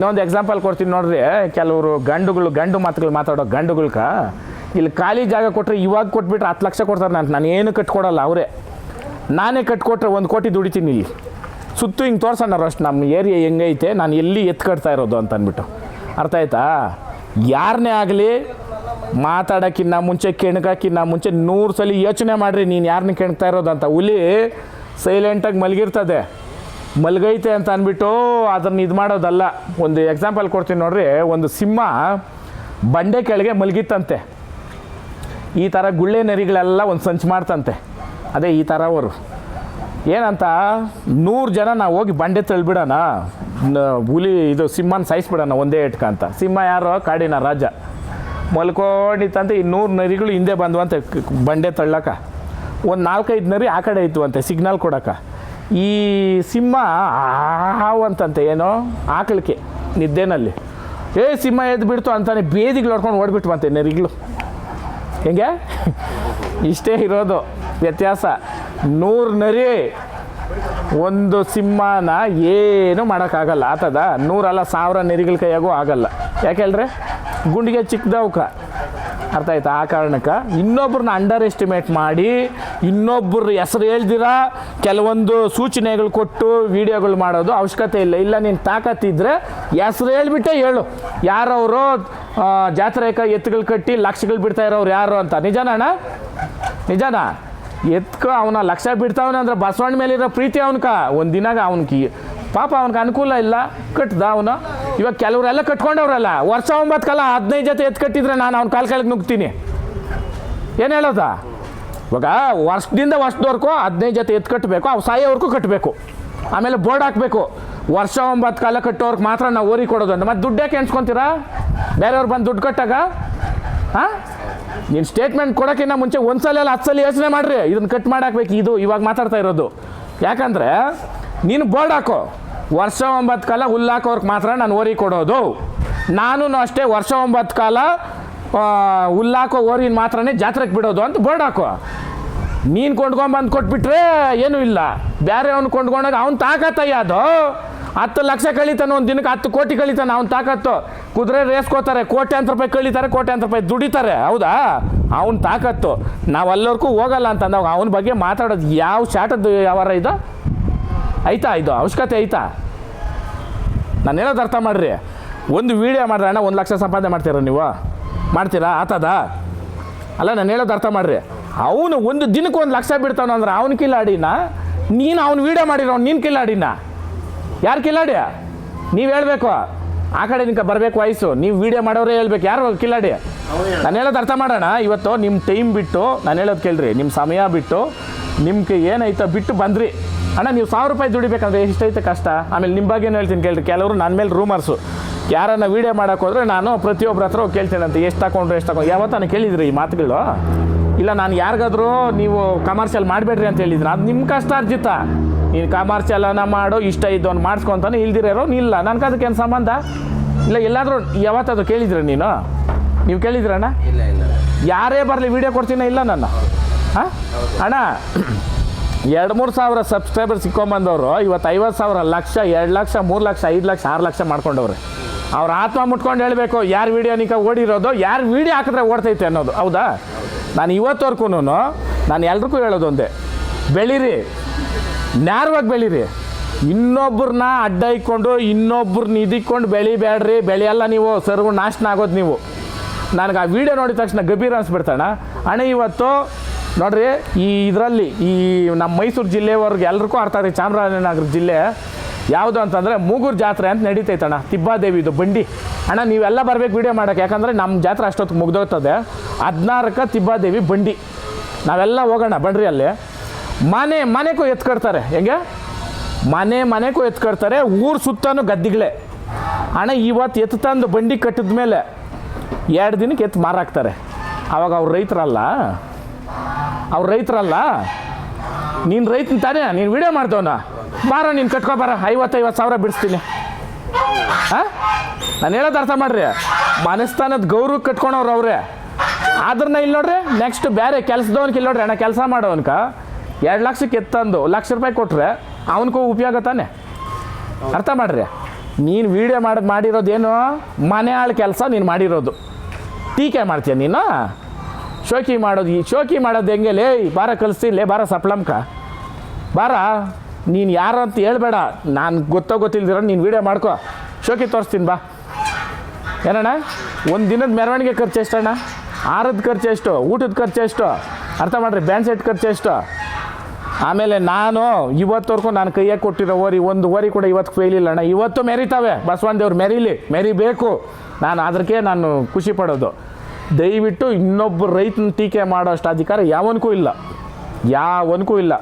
ಇನ್ನೊಂದು ಎಕ್ಸಾಂಪಲ್ ಕೊಡ್ತೀನಿ ನೋಡ್ರಿ ಕೆಲವರು ಗಂಡುಗಳು, ಗಂಡು ಮಾತುಗಳು ಮಾತಾಡೋ ಗಂಡುಗಳ್ಕ, ಇಲ್ಲಿ ಖಾಲಿ ಜಾಗ ಕೊಟ್ಟರೆ ಇವಾಗ ಕೊಟ್ಬಿಟ್ರೆ ಹತ್ತು ಲಕ್ಷ ಕೊಡ್ತಾರೆ ನಾನು ನಾನು ಏನು ಕಟ್ಕೊಡಲ್ಲ, ಅವರೇ. ನಾನೇ ಕಟ್ಕೊಟ್ರೆ ಒಂದು ಕೋಟಿ ದುಡಿತೀನಿ ಇಲ್ಲಿ. ಸುತ್ತು ಹಿಂಗೆ ತೋರ್ಸೋಣ ಅಷ್ಟು ನಮ್ಮ ಏರಿಯಾ ಹೆಂಗೈತೆ, ನಾನು ಎಲ್ಲಿ ಎತ್ತು ಕಟ್ತಾ ಇರೋದು ಅಂತ ಅಂದ್ಬಿಟ್ಟು ಅರ್ಥ ಆಯ್ತಾ? ಯಾರನ್ನೇ ಆಗಲಿ, ಮಾತಾಡೋಕ್ಕಿನ್ನ ಮುಂಚೆ ಕೆಣಕಾಕಿನ್ನ ಮುಂಚೆ ನೂರು ಸಲ ಯೋಚನೆ ಮಾಡಿರಿ, ನೀನು ಯಾರನ್ನ ಕೆಣಕ್ತಾ ಇರೋದು ಅಂತ. ಹುಲಿ ಸೈಲೆಂಟಾಗಿ ಮಲಗಿರ್ತದೆ. ಮಲಗೈತೆ ಅಂತ ಅಂದ್ಬಿಟ್ಟು ಅದನ್ನು ಇದು ಮಾಡೋದಲ್ಲ. ಒಂದು ಎಕ್ಸಾಂಪಲ್ ಕೊಡ್ತೀನಿ ನೋಡ್ರಿ. ಒಂದು ಸಿಂಹ ಬಂಡೆ ಕೆಳಗೆ ಮಲಗಿತ್ತಂತೆ. ಈ ಥರ ಗುಳ್ಳೆ ನರಿಗಳೆಲ್ಲ ಒಂದು ಸಂಚು ಮಾಡ್ತಂತೆ. ಅದೇ ಈ ಥರ ಅವರು. ಏನಂತ? ನೂರು ಜನ ನಾವು ಹೋಗಿ ಬಂಡೆ ತಳ್ಬಿಡೋಣ. ಹುಲಿ, ಇದು ಸಿಂಹನ ಸಾಯಿಸ್ಬಿಡೋಣ ಒಂದೇ ಇಟ್ಕ ಅಂತ. ಸಿಂಹ ಯಾರೋ ಕಾಡಿನ ರಾಜ. ಮಲ್ಕೊಂಡಿತ್ತಂತೆ. ಈ ನೂರು ನರಿಗಳು ಹಿಂದೆ ಬಂದ್ವಂತೆ ಬಂಡೆ ತಳ್ಳಕ. ಒಂದು ನಾಲ್ಕೈದು ನರಿ ಆ ಕಡೆ ಇತ್ತು ಅಂತೆ ಸಿಗ್ನಲ್ ಕೊಡಕ. ಈ ಸಿಂಹ ಹಾವು ಅಂತಂತೆ, ಏನೋ ಆಕಳಿಕೆ ನಿದ್ದೆನಲ್ಲಿ. ಏ, ಸಿಂಹ ಎದ್ದು ಬಿಡ್ತು ಅಂತಾನೆ ಬೇದಿಗಳು ಹೊಡ್ಕೊಂಡು ಓಡ್ಬಿಟ್ಟು ಬಂತೆ ನೆರಿಗಳು. ಹೆಂಗೆ? ಇಷ್ಟೇ ಇರೋದು, ವ್ಯತ್ಯಾಸ. ನೂರು ನರಿ, ಒಂದು ಸಿಂಹನ ಏನು ಮಾಡೋಕ್ಕಾಗಲ್ಲ, ಆತದ. ನೂರಲ್ಲ, ಸಾವಿರ ನೆರಿಗಳ ಕೈಯಾಗೂ ಆಗಲ್ಲ. ಯಾಕೆ ಹೇಳ್ರೆ? ಗುಂಡಿಗೆ ಚಿಕ್ಕದವ್ಕ ಅರ್ಥ ಆಯ್ತಾ? ಆ ಕಾರಣಕ್ಕೆ ಇನ್ನೊಬ್ರನ್ನ ಅಂಡರ್ ಎಸ್ಟಿಮೇಟ್ ಮಾಡಿ ಇನ್ನೊಬ್ಬರ ಹೆಸರು ಹೇಳ್ದಿರ, ಕೆಲವೊಂದು ಸೂಚನೆಗಳು ಕೊಟ್ಟು ವಿಡಿಯೋಗಳು ಮಾಡೋದು ಅವಶ್ಯಕತೆ ಇಲ್ಲ. ಇಲ್ಲ, ನೀನು ತಾಕತ್ತಿದ್ರೆ ಹೆಸರು ಹೇಳ್ಬಿಟ್ಟೆ ಹೇಳು. ಯಾರವರು ಜಾತ್ರೆ ಎತ್ತುಗಳು ಕಟ್ಟಿ ಲಕ್ಷಗಳು ಬಿಡ್ತಾ ಇರೋರು ಯಾರು ಅಂತ. ನಿಜಾನಣ್ಣ ನಿಜಾನಾ? ಎತ್ಕ ಅವನ ಲಕ್ಷ ಬಿಡ್ತಾವನೆ ಅಂದ್ರೆ ಬಸವಣ್ಣ ಮೇಲಿರೋ ಪ್ರೀತಿ ಅವನ್ಕ. ಒಂದು ದಿನಾಗ ಪಾಪ ಅವನ್ಗೆ ಅನುಕೂಲ ಇಲ್ಲ. ಕಟ್ದ ಅವನು? ಇವಾಗ ಕೆಲವರೆಲ್ಲ ಕಟ್ಕೊಂಡವ್ರಲ್ಲ. ವರ್ಷ ಒಂಬತ್ತು ಕಾಲ ಹದಿನೈದು ಜೊತೆ ಎತ್ತು ಕಟ್ಟಿದ್ರೆ ನಾನು ಅವ್ನ ಕಾಲು ಕೆಳಗೆ ನುಗ್ತೀನಿ. ಏನು ಹೇಳೋದ? ಇವಾಗ ವರ್ಷದಿಂದ ವರ್ಷದವರೆಗೂ ಹದಿನೈದು ಜೊತೆ ಎತ್ತು ಕಟ್ಟಬೇಕು ಅವು ಸಾಯೋವರೆಗೂ ಕಟ್ಟಬೇಕು ಆಮೇಲೆ ಬೋರ್ಡ್ ಹಾಕಬೇಕು. ವರ್ಷ ಒಂಬತ್ತು ಕಾಲ ಕಟ್ಟೋರ್ಗೆ ಮಾತ್ರ ನಾವು ಓರಿ ಕೊಡೋದು ಅಂತ. ಮತ್ತೆ ದುಡ್ಡು ಯಾಕೆ ಎಣ್ಸ್ಕೊಂತೀರಾ ಬೇರೆಯವ್ರು ಬಂದು ದುಡ್ಡು ಕಟ್ಟಾಗ? ಹಾಂ? ನೀನು ಸ್ಟೇಟ್ಮೆಂಟ್ ಕೊಡೋಕ್ಕಿಂತ ಮುಂಚೆ ಒಂದು ಸಲ ಅಲ್ಲ, ಹತ್ತು ಸಲ ಯೋಚನೆ ಮಾಡಿರಿ. ಇದನ್ನು ಕಟ್ ಮಾಡಾಕ್ಬೇಕು. ಇದು ಇವಾಗ ಮಾತಾಡ್ತಾ ಇರೋದು. ಯಾಕಂದರೆ ನೀನು ಬೋರ್ಡ್ ಹಾಕೋ. ವರ್ಷ ಒಂಬತ್ತು ಕಾಲ ಹುಲ್ಲಾಕೋರ್ಗೆ ಮಾತ್ರ ನಾನು ಓರಿ ಕೊಡೋದು. ನಾನು ಅಷ್ಟೇ ವರ್ಷ ಒಂಬತ್ತು ಕಾಲ ಹುಲ್ಲಾಕೋ ಓರಿನ ಮಾತ್ರನೇ ಜಾತ್ರೆಗೆ ಬಿಡೋದು ಅಂತ ಬೋರ್ಡ್ ಹಾಕೋ ನೀನು ಕೊಂಡ್ಕೊಂಬಂದು ಕೊಟ್ಬಿಟ್ರೆ ಏನೂ ಇಲ್ಲ. ಬೇರೆ ಅವ್ನು ಕೊಂಡ್ಕೊಂಡಾಗ ಅವ್ನು ತಾಕತ್ತಯ್ಯ ಅದು. ಹತ್ತು ಲಕ್ಷ ಕಳೀತಾನೆ ಒಂದು ದಿನಕ್ಕೆ, ಹತ್ತು ಕೋಟಿ ಕಳೀತಾನೆ ಅವ್ನು ತಾಕತ್ತು. ಕುದುರೆ ರೇಸ್ಕೋತಾರೆ ಕೋಟ್ಯಾಂತರ ರೂಪಾಯಿ ಕಳೀತಾರೆ, ಕೋಟ್ಯಾಂತರ ರೂಪಾಯಿ ದುಡಿತಾರೆ. ಹೌದಾ? ಅವ್ನು ತಾಕತ್ತು. ನಾವು ಅಲ್ಲವರೆಗೂ ಹೋಗಲ್ಲ ಅಂತಂದಾಗ ಅವನ ಬಗ್ಗೆ ಮಾತಾಡೋದು ಯಾವ ಶಾಟದ್ದು ಯಾವಾರ ಇದು? ಆಯ್ತಾ ಇದು? ಅವಶ್ಯಕತೆ ಐತಾ? ನಾನು ಹೇಳೋದು ಅರ್ಥ ಮಾಡ್ರಿ? ಒಂದು ವೀಡಿಯೋ ಮಾಡ್ರಿ ಅಣ್ಣ ಒಂದು ಲಕ್ಷ ಸಂಪಾದನೆ ಮಾಡ್ತೀರ ನೀವು? ಮಾಡ್ತೀರಾ? ಆತದ? ಅಲ್ಲ, ನಾನು ಹೇಳೋದು ಅರ್ಥ ಮಾಡ್ರಿ. ಅವನು ಒಂದು ದಿನಕ್ಕೆ ಒಂದು ಲಕ್ಷ ಬಿಡ್ತಾನ ಅಂದ್ರೆ ಅವನ ಕಿಲ್ಲಾಡಿನ? ನೀನು ಅವ್ನು ವೀಡಿಯೋ ಮಾಡಿರೋ ನೀನು ಕಿಲ್ಲಾಡಿನ? ಯಾರು ಕಿಲ್ಲಾಡಿ? ನೀವು ಹೇಳಬೇಕು. ಆ ಕಡೆ ನಿಂಗೆ ಬರಬೇಕು ವಯಸ್ಸು. ನೀವು ವೀಡಿಯೋ ಮಾಡೋರೇ ಹೇಳ್ಬೇಕು. ಯಾರು ಕಿಲ್ಲಾಡಿ? ನಾನು ಹೇಳೋದು ಅರ್ಥ ಮಾಡೋಣ. ಇವತ್ತು ನಿಮ್ಮ ಟೈಮ್ ಬಿಟ್ಟು ನಾನು ಹೇಳೋದು ಕೇಳ್ರಿ. ನಿಮ್ಮ ಸಮಯ ಬಿಟ್ಟು ನಿಮ್ಗೆ ಏನೈತೋ ಬಿಟ್ಟು ಬಂದ್ರಿ. ಅಣ್ಣ ನೀವು ಸಾವಿರ ರೂಪಾಯಿ ದುಡಿಬೇಕಂದ್ರೆ ಎಷ್ಟೈತೆ ಕಷ್ಟ? ಆಮೇಲೆ ನಿಮ್ಮ ಬಗ್ಗೆ ಹೇಳ್ತೀನಿ ಕೇಳಿ ಕೆಲವರು ನನ್ನ ಮೇಲೆ ರೂಮರ್ಸು ಯಾರನ್ನ ವೀಡಿಯೋ ಮಾಡೋಕೆ ಹೋದ್ರೆ ನಾನು ಪ್ರತಿಯೊಬ್ಬರ ಹತ್ರ ಅಂತ ಎಷ್ಟು ತಗೊಂಡ್ರು ಎಷ್ಟು ತಗೊಂಡು ಯಾವತ್ತಾನು ಕೇಳಿದ್ರಿ ಈ ಮಾತುಗಳು? ಇಲ್ಲ ನಾನು ಯಾರಿಗಾದ್ರೂ ನೀವು ಕಮರ್ಷಿಯಲ್ ಮಾಡಬೇಡ್ರಿ ಅಂತ ಹೇಳಿದ್ರು ಅದು ನಿಮ್ಮ ಕಷ್ಟ ಅರ್ಜಿತ. ನೀನು ಕಮರ್ಷಿಯಲನ ಮಾಡೋ ಇಷ್ಟ ಇದ್ದವನು ಮಾಡಿಸ್ಕೊಂತಾನೆ ಇಲ್ದಿರೋ ಇಲ್ಲ. ನನಗೆ ಅದಕ್ಕೇನು ಸಂಬಂಧ? ಇಲ್ಲ ಎಲ್ಲಾದರೂ ಯಾವತ್ತಾದರೂ ಕೇಳಿದ್ರೆ ನೀನು? ನೀವು ಕೇಳಿದ್ರಣ್ಣ? ಇಲ್ಲ ಇಲ್ಲ. ಯಾರೇ ಬರಲಿ ವೀಡಿಯೋ ಕೊಡ್ತೀನ ಇಲ್ಲ ನಾನು ಹಾಂ? ಅಣ್ಣ ಎರಡು ಮೂರು ಸಾವಿರ ಸಬ್ಸ್ಕ್ರೈಬರ್ ಸಿಕ್ಕೊಂಬಂದವರು, ಇವತ್ತು ಐವತ್ತು ಸಾವಿರ, ಲಕ್ಷ, ಎರಡು ಲಕ್ಷ, ಮೂರು ಲಕ್ಷ, ಐದು ಲಕ್ಷ, ಆರು ಲಕ್ಷ ಮಾಡ್ಕೊಂಡವ್ರೆ. ಅವ್ರ ಆತ್ಮ ಮುಟ್ಕೊಂಡು ಹೇಳಬೇಕು, ಯಾರು ವೀಡಿಯೋ ನಿಕ ಓಡಿರೋದು, ಯಾರು ವೀಡಿಯೋ ಹಾಕಿದ್ರೆ ಓಡ್ತೈತೆ ಅನ್ನೋದು. ಹೌದಾ? ನಾನು ಇವತ್ತವರೆಗೂ ನಾನು ಎಲ್ರಿಗೂ ಹೇಳೋದು ಒಂದೇ. ಬೆಳೀರಿ. ನ್ಯಾರವಾಗಿ ಬೆಳೀರಿ. ಇನ್ನೊಬ್ಬರನ್ನ ಅಡ್ಡ ಇಕ್ಕೊಂಡು ಇನ್ನೊಬ್ಬರನ್ನ ಇದಿಕ್ಕೊಂಡು ಬೆಳಿಬೇಡ್ರಿ ಬೆಳೆಯಲ್ಲ ನೀವು ಸರ್ವ ನಾಶನ ಆಗೋದು ನೀವು. ನನಗೆ ಆ ವಿಡಿಯೋ ನೋಡಿದ ತಕ್ಷಣ ಗಂಭೀರ ಅನ್ಸ್ಬಿಡ್ತಾಣ ಅಣ್ಣ, ಇವತ್ತು ನೋಡ್ರಿ, ಈ ಇದರಲ್ಲಿ ಈ ನಮ್ಮ ಮೈಸೂರು ಜಿಲ್ಲೆವರೆಗೆ ಎಲ್ರಿಗೂ ಅರ್ಥ ಆಗ್ತದೆ ಚಾಮರಾಜನಗರ ಜಿಲ್ಲೆ ಯಾವುದು ಅಂತಂದರೆ ಮೂಗೂರು ಜಾತ್ರೆ ಅಂತ ನಡೀತೈತಣ್ಣ ತಿಬ್ಬಾದೇವಿದು, ಬಂಡಿ. ಅಣ್ಣ, ನೀವೆಲ್ಲ ಬರಬೇಕು ವಿಡಿಯೋ ಮಾಡೋಕೆ ಯಾಕಂದರೆ ನಮ್ಮ ಜಾತ್ರೆ ಅಷ್ಟೊತ್ತು ಮುಗ್ದೋಗ್ತದೆ. ಹದಿನಾರಕ್ಕೆ ತಿಬ್ಬಾದೇವಿ, ಬಂಡಿ. ನಾವೆಲ್ಲ ಹೋಗೋಣ, ಬನ್ರಿ ಅಲ್ಲಿ. ಮನೆ, ಮನೆಗೂ ಎತ್ಕೊಡ್ತಾರೆ. ಹೆಂಗೆ? ಮನೆ, ಮನೆಗೂ ಎತ್ಕೊಡ್ತಾರೆ. ಊರು ಸುತ್ತಾನು ಗದ್ದಿಗಳೇ. ಅಣ್ಣ, ಇವತ್ತು ಎತ್ತು ತಂದು ಬಂಡಿ ಕಟ್ಟಿದ ಮೇಲೆ ಎರಡು ದಿನಕ್ಕೆ ಎತ್ತು ಮಾರಾಕ್ತಾರೆ. ಆವಾಗ ಅವ್ರು ರೈತರಲ್ಲ. ಅವ್ರು ರೈತರಲ್ಲ? ನೀನು ರೈತನ ತಾನೇ, ನೀನು ವಿಡಿಯೋ ಮಾಡ್ದವನ. ಬಾರ, ನೀನು ಕಟ್ಕೊ, ಬಾರ. ಐವತ್ತೈವತ್ತು ಸಾವಿರ ಬಿಡಿಸ್ತೀನಿ. ಹಾಂ ನಾನು ಹೇಳೋದು ಅರ್ಥ ಮಾಡ್ರಿ. ಮನಸ್ಥಾನದ ಗೌರವ ಕಟ್ಕೊಂಡವ್ರು ಅವ್ರೆ. ಆದ್ರನ್ನ ಇಲ್ಲಿ ನೋಡ್ರಿ ನೆಕ್ಸ್ಟ್ ಬೇರೆ ಕೆಲಸದವನ್ಗೆ ಇಲ್ಲಿ ನೋಡ್ರಿ, ಅಣ್ಣ ಕೆಲಸ ಮಾಡೋನ್ಕ ಎರಡು ಲಕ್ಷಕ್ಕೆ ಎತ್ತಂದು ಲಕ್ಷ ರೂಪಾಯಿ ಕೊಟ್ಟರೆ ಅವನಿಗೂ ಉಪಯೋಗ ತಾನೆ? ಅರ್ಥ ಮಾಡ್ರಿ. ನೀನು ವೀಡಿಯೋ ಮಾಡೋದು ಮಾಡಿರೋದೇನು? ಮನೆ ಆಳು ಕೆಲಸ ನೀನು ಮಾಡಿರೋದು. ಟೀಕೆ ಮಾಡ್ತೀಯ ನೀನು? ಶೋಕಿ ಮಾಡೋದು ಈ ಶೋಕಿ ಮಾಡೋದು ಹೆಂಗೆ? ಲೇ ಬಾರ ಕಲಿಸ್ತೀನಿ ಲೇ, ಬಾರ ಸಪ್ಲಮ್ಕ. ಬಾರ, ನೀನು ಯಾರು ಅಂತ ಹೇಳ್ಬೇಡ. ನಾನು ಗೊತ್ತೋ ಗೊತ್ತಿಲ್ದಿರೋ ನೀನು ವೀಡಿಯೋ ಮಾಡ್ಕೋ. ಶೋಕಿ ತೋರಿಸ್ತೀನಿ, ಬಾ. ಏನಣ್ಣ? ಒಂದು ದಿನದ ಮೆರವಣಿಗೆ ಖರ್ಚು ಎಷ್ಟಣ್ಣ? ಆರದ ಖರ್ಚು ಎಷ್ಟು? ಊಟದ ಖರ್ಚು ಎಷ್ಟು? ಅರ್ಥ ಮಾಡ್ರಿ ಬ್ಯಾನ್ ಸೆಟ್ ಖರ್ಚು ಎಷ್ಟು? ಆಮೇಲೆ ನಾನು ಇವತ್ತವರೆಗೂ ನಾನು ಕೈಯಾಗೆ ಕೊಟ್ಟಿರೋ ಓರಿ, ಒಂದು ಓರಿ ಕೂಡ ಇವತ್ತು ಫೇಲ್ ಇಲ್ಲ ಅಣ್ಣ. ಇವತ್ತು ಮೆರಿತಾವೆ. ಬಸವಣ್ಣ ದೇವ್ರು ಮೆರೀಲಿ, ಮೆರಿಬೇಕು. ನಾನು ಅದಕ್ಕೆ ನಾನು ಖುಷಿ ಪಡೋದು. ದಯವಿಟ್ಟು ಇನ್ನೊಬ್ಬ ರೈತನ ಟೀಕೆ ಮಾಡೋ ಅಷ್ಟು ಅಧಿಕಾರ ಯಾವನಿಗೂ ಇಲ್ಲ. ಯಾವನಿಗೂ ಇಲ್ಲ.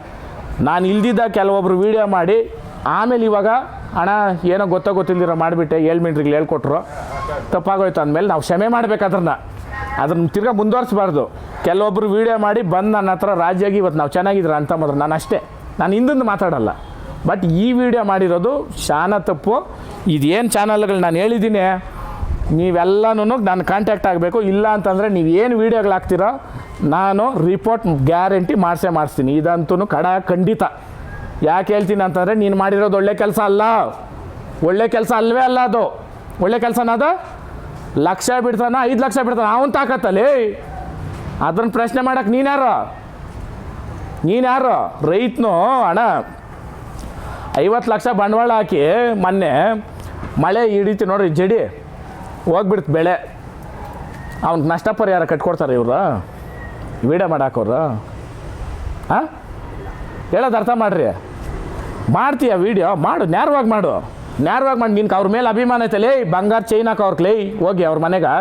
ನಾನು ಇಲ್ದಿದ್ದ ಕೆಲವೊಬ್ರು ವೀಡಿಯೋ ಮಾಡಿ, ಆಮೇಲೆ ಇವಾಗ ಹಣ ಏನೋ ಗೊತ್ತೋ ಗೊತ್ತಿಲ್ದಿರೋ ಮಾಡಿಬಿಟ್ಟೆ ಏಳು ಮಿನಿಟ್ರಿಗೆ ಹೇಳ್ಕೊಟ್ರು. ತಪ್ಪಾಗೋಯ್ತು ಅಂದಮೇಲೆ ನಾವು ಕ್ಷಮೆ ಮಾಡ್ಬೇಕು ಅದನ್ನು ಅದನ್ನು ತಿರ್ಗಾ ಮುಂದುವರಿಸ್ಬಾರ್ದು. ಕೆಲವೊಬ್ರು ವೀಡಿಯೋ ಮಾಡಿ ಬಂದು ನನ್ನ ಹತ್ರ ರಾಜ್ಯಾಗಿ ಇವತ್ತು ನಾವು ಚೆನ್ನಾಗಿದ್ರೆ ಅಂತ ಮೊದಲು ನಾನು ಅಷ್ಟೇ. ನಾನು ಹಿಂದಿಂದ ಮಾತಾಡಲ್ಲ. ಬಟ್ ಈ ವಿಡಿಯೋ ಮಾಡಿರೋದು ಶಾನ ತಪ್ಪು. ಇದೇನು ಚಾನಲ್ಗಳು ನಾನು ಹೇಳಿದ್ದೀನಿ. ನೀವೆಲ್ಲನೂ ನಾನು ಕಾಂಟ್ಯಾಕ್ಟ್ ಆಗಬೇಕು. ಇಲ್ಲ ಅಂತಂದರೆ ನೀವು ಏನು ವೀಡಿಯೋಗಳು ಹಾಕ್ತೀರೋ ನಾನು ರಿಪೋರ್ಟ್ ಗ್ಯಾರಂಟಿ ಮಾಡಿಸೇ ಮಾಡಿಸ್ತೀನಿ. ಇದಂತೂ ಕಡ ಖಂಡಿತ. ಯಾಕೆ ಹೇಳ್ತೀನಿ ಅಂತಂದರೆ ನೀನು ಮಾಡಿರೋದು ಒಳ್ಳೆ ಕೆಲಸ ಅಲ್ಲ. ಒಳ್ಳೆ ಕೆಲಸ ಅಲ್ವೇ ಅಲ್ಲ ಅದು. ಒಳ್ಳೆ ಕೆಲಸನ ಅದು ಲಕ್ಷ ಬಿಡ್ತಾನ, ಐದು ಲಕ್ಷ ಬಿಡ್ತಾನ. ಅವನು ತಾಕತ್ತಲ್ಲಿ. ಅದನ್ನು ಪ್ರಶ್ನೆ ಮಾಡಕ್ಕೆ ನೀನ್ಯಾರು ನೀನ್ಯಾರು ರೈತನು, ಅಣ್ಣ. ಐವತ್ತು ಲಕ್ಷ ಬಂಡವಾಳ ಹಾಕಿ ಮೊನ್ನೆ ಮಳೆ ಹಿಡಿತು ನೋಡ್ರಿ, ಜಡಿ. ಹೋಗ್ಬಿಡ್ತು ಬೆಳೆ. ಅವ್ನಿಗೆ ನಷ್ಟ ಪರಿಹಾರ ಕಟ್ಕೊಡ್ತಾರೆ ಇವ್ರ. ವೀಡಿಯೋ ಮಾಡಾಕೋರ ಹಾಂ ಹೇಳೋದು ಅರ್ಥ ಮಾಡ್ರಿ. ಮಾಡ್ತೀಯ ವೀಡಿಯೋ? ಮಾಡು ನೇರವಾಗಿ ಮಾಡು. ನೇರವಾಗಿ ಮಾಡಿ, ನಿನ್ಗೆ ಅವ್ರ ಮೇಲೆ ಅಭಿಮಾನ ಐತೆ ಲೇ, ಬಂಗಾರ ಚೈನ್ ಹಾಕೋ ಅವ್ರ ಹೋಗಿ ಅವ್ರ ಮನೆಗೆ.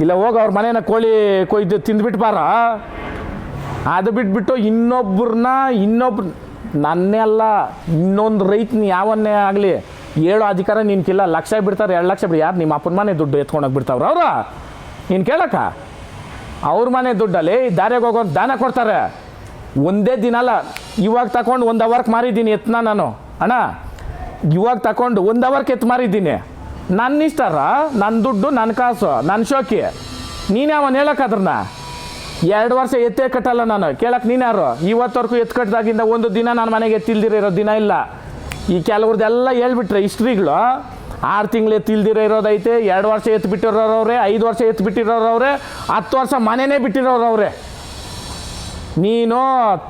ಇಲ್ಲ ಹೋಗಿ ಅವ್ರ ಮನೇನ ಕೋಳಿ, ಕೊಯ್ದು ತಿಂದ್ಬಿಟ್ಟು ಅದು ಬಿಟ್ಬಿಟ್ಟು ಇನ್ನೊಬ್ಬರನ್ನ ಇನ್ನೊಬ್ರು ನನ್ನೇ ಅಲ್ಲ, ಇನ್ನೊಂದು ರೈತನ ಯಾವನ್ನೇ ಆಗಲಿ ಹೇಳೋ ಅಧಿಕಾರ ನಿನ್ಕಿಲ್ಲ ಲಕ್ಷ ಬಿಡ್ತಾರೆ ಎರಡು ಲಕ್ಷ ಬಿಡಿ. ಯಾರು ನಿಮ್ಮ ಅಪ್ಪನ ಮನೆ ದುಡ್ಡು ಎತ್ಕೊಂಡೋಗಿ ಬಿಡ್ತಾವ್ರ? ಅವ್ರ? ನೀನು ಕೇಳಕ್ಕ? ಅವ್ರ ಮನೆ ದುಡ್ಡಲ್ಲಿ ದಾರಿಗೆ ಹೋಗೋರು ದಾನ ಕೊಡ್ತಾರೆ. ಒಂದೇ ದಿನ ಅಲ್ಲ, ಇವಾಗ ತಗೊಂಡು ಒಂದು ಅವರ್ಗೆ ಮಾರಿದ್ದೀನಿ ಎತ್ತನ ನಾನು. ಅಣ್ಣ, ಇವಾಗ ತಗೊಂಡು ಒಂದು ಅವರ್ಗೆ ಎತ್ತು ಮಾರಿದ್ದೀನಿ. ನನ್ನ ಇಷ್ಟಾರ ನನ್ನ ದುಡ್ಡು ನನ್ನ ಕಾಸು ನನ್ನ ಶೋಕಿ. ನೀನೇ ಅವನು ಅದ್ರನ್ನ? ಎರಡು ವರ್ಷ ಎತ್ತೇ ಕಟ್ಟಲ್ಲ ನಾನು. ಕೇಳಕ್ಕೆ ನೀನ್ಯಾರು ಇವತ್ತವರೆಗೂ ಎತ್ತು ಕಟ್ಟಿದಾಗಿಂದ ಒಂದು ದಿನ ನಾನು ಮನೆಗೆ ಎತ್ತಿಲ್ದಿರೋ ದಿನ ಇಲ್ಲ. ಈ ಕೆಲವ್ರದ್ದೆಲ್ಲ ಹೇಳ್ಬಿಟ್ರೆ ಹಿಸ್ಟ್ರಿಗಳು. ಆರು ತಿಂಗಳು ಎತ್ತಿಲ್ದಿರೋ ಇರೋದೈತೆ, ಎರಡು ವರ್ಷ ಎತ್ತು ಬಿಟ್ಟಿರೋರವ್ರೆ ಐದು ವರ್ಷ ಎತ್ತು ಬಿಟ್ಟಿರೋರವ್ರೆ ಹತ್ತು ವರ್ಷ ಮನೆನೇ ಬಿಟ್ಟಿರೋರವ್ರೆ ನೀನು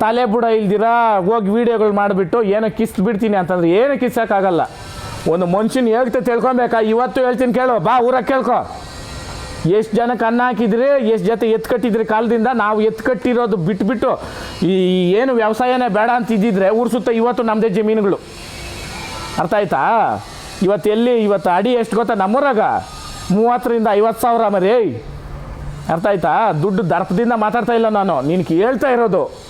ತಲೆ ಬುಡ ಇಲ್ದಿರ, ಹೋಗಿ ವೀಡಿಯೋಗಳು ಮಾಡಿಬಿಟ್ಟು ಏನೋ ಕಿಸ್ ಬಿಡ್ತೀನಿ ಅಂತಂದ್ರೆ ಏನೋ ಕಿಸ್ಸೋಕ್ಕಾಗಲ್ಲ. ಒಂದು ಮನುಷ್ಯನ ಹೇಳ್ತಾ ತಿಳ್ಕೊಬೇಕಾ? ಇವತ್ತು ಹೇಳ್ತೀನಿ ಕೇಳು, ಬಾ ಊರಾಗ ಕೇಳ್ಕೊ. ಎಷ್ಟು ಜನಕ್ಕೆ ಅನ್ನ ಹಾಕಿದ್ರಿ, ಎಷ್ಟು ಜೊತೆ ಎತ್ತು ಕಟ್ಟಿದ್ರಿ ಕಾಲದಿಂದ? ನಾವು ಎತ್ತು ಕಟ್ಟಿರೋದು ಬಿಟ್ಬಿಟ್ಟು ಈ ಏನು ವ್ಯವಸಾಯನೇ ಬೇಡ ಅಂತ ಇದ್ದಿದ್ರೆ ಊರು ಸುತ್ತ ಇವತ್ತು ನಮ್ಮದೇ ಜಮೀನುಗಳು. ಅರ್ಥ ಆಯ್ತಾ? ಇವತ್ತು ಎಲ್ಲಿ? ಇವತ್ತು ಅಡಿ ಎಷ್ಟು ಗೊತ್ತಾ ನಮ್ಮೂರಾಗ? ಮೂವತ್ತರಿಂದ ಐವತ್ತು ಸಾವಿರ ಮರಿ. ಅರ್ಥ ಆಯ್ತಾ? ದುಡ್ಡು ದರ್ಪದಿಂದ ಮಾತಾಡ್ತಾ ಇಲ್ಲ ನಾನು. ನೀನು ಹೇಳ್ತಾ ಇರೋದು.